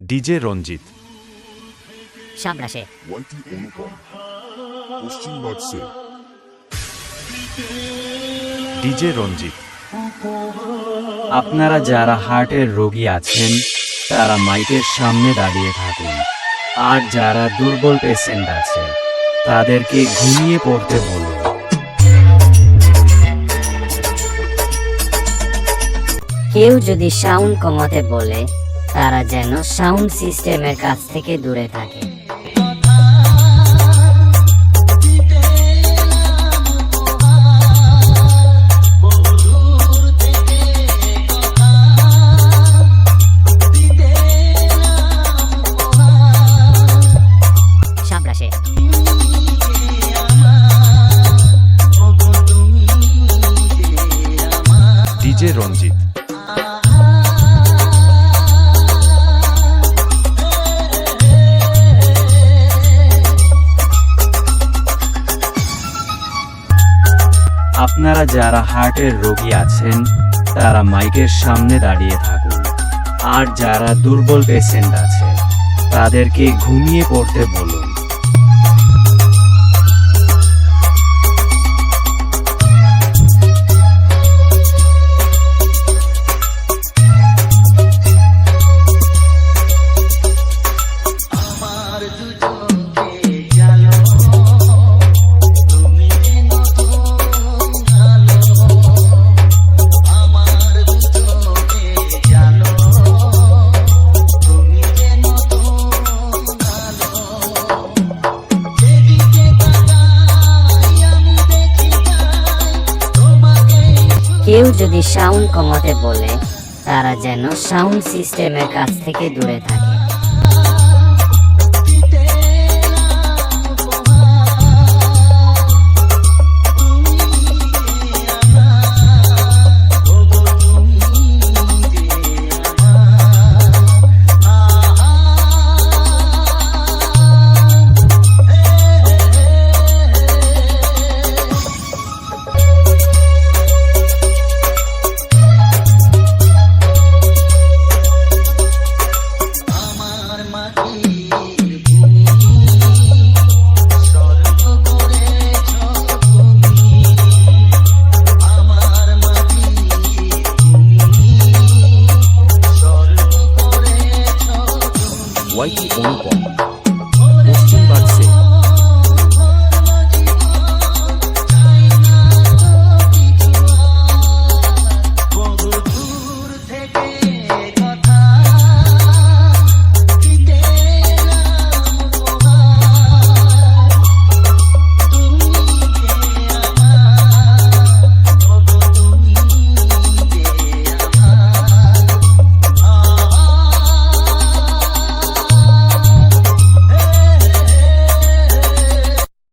DJ রঞ্জিত। সাবরাশে ওয়াইটি অনুপম পশ্চিম নর্থসে DJ Ranjit. আপনারা যারা হার্টের রোগী আছেন তারা মাইকের সামনে দাঁড়িয়ে থাকুন। আর যারা দুর্বল পেশেন্ট আছে তাদেরকে ঘুমিয়ে পড়তে বলুন। কেউ যদি সাউন্ড কমাতে বলে তারা যেন সাউন্ড সিস্টেমের কাছ থেকে দূরে থাকে। ডিজে রঞ্জিত। আপনারা যারা হার্টের রোগী আছেন, তারা মাইকের সামনে দাঁড়িয়ে থাকুন। আর যারা দুর্বল পেশেন্ট আছে তাদেরকে ঘুমিয়ে পড়তে বলুন। কেউ যদি সাউন্ড কমাতে বলে তারা যেন সাউন্ড সিস্টেমের কাছ থেকে দূরে থাকে। ওয়াইটি অনুপম